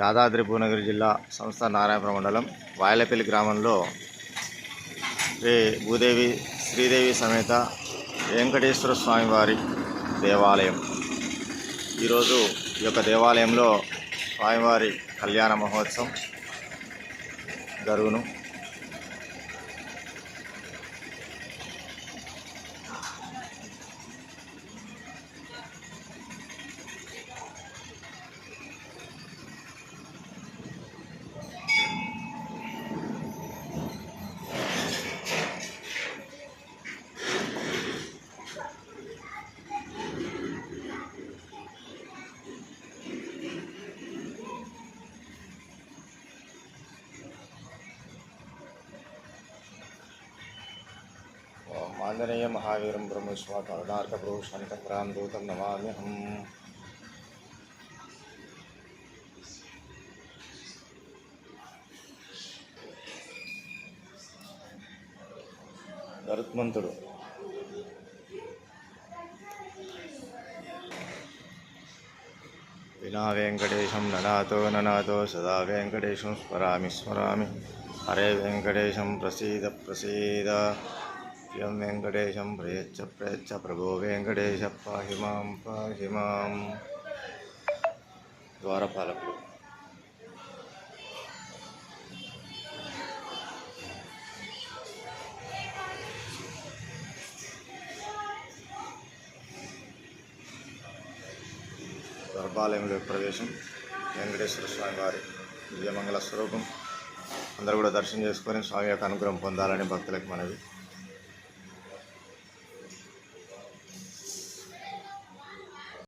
యాదాద్రి భువనగిరి జిల్లా సంస్థ నారాయణపురం మండలం వాయలపల్లి గ్రామంలో శ్రీ భూదేవి శ్రీదేవి సమేత వెంకటేశ్వర స్వామివారి దేవాలయం. ఈరోజు ఈ యొక్క దేవాలయంలో స్వామివారి కళ్యాణ మహోత్సవం జరుగును. ఆంజనేయ మహావీరం బ్రహ్మేశ్వర కరుణార్క భూషణితరాం దూతం నమామ్యహం. గరుత్మంతుడు వినా వెంకటేశం ననాతో ననాతో సదా వెంకటేశం స్మరామి స్మరామి. హరే వెంకటేశం ప్రసీద ప్రసీద. ఎం వెంకటేశం ప్రయచ్చ ప్రయచ్చ ప్రభో వెంకటేశ పాహి మాం పాహి మాం ద్వారపాలకులు గర్భాలయంలో ప్రవేశం వెంకటేశ్వర స్వామి వారి విజయమంగళ స్వరూపం. అందరూ కూడా దర్శనం చేసుకొని స్వామి యొక్క అనుగ్రహం పొందాలని భక్తులకు మనవి.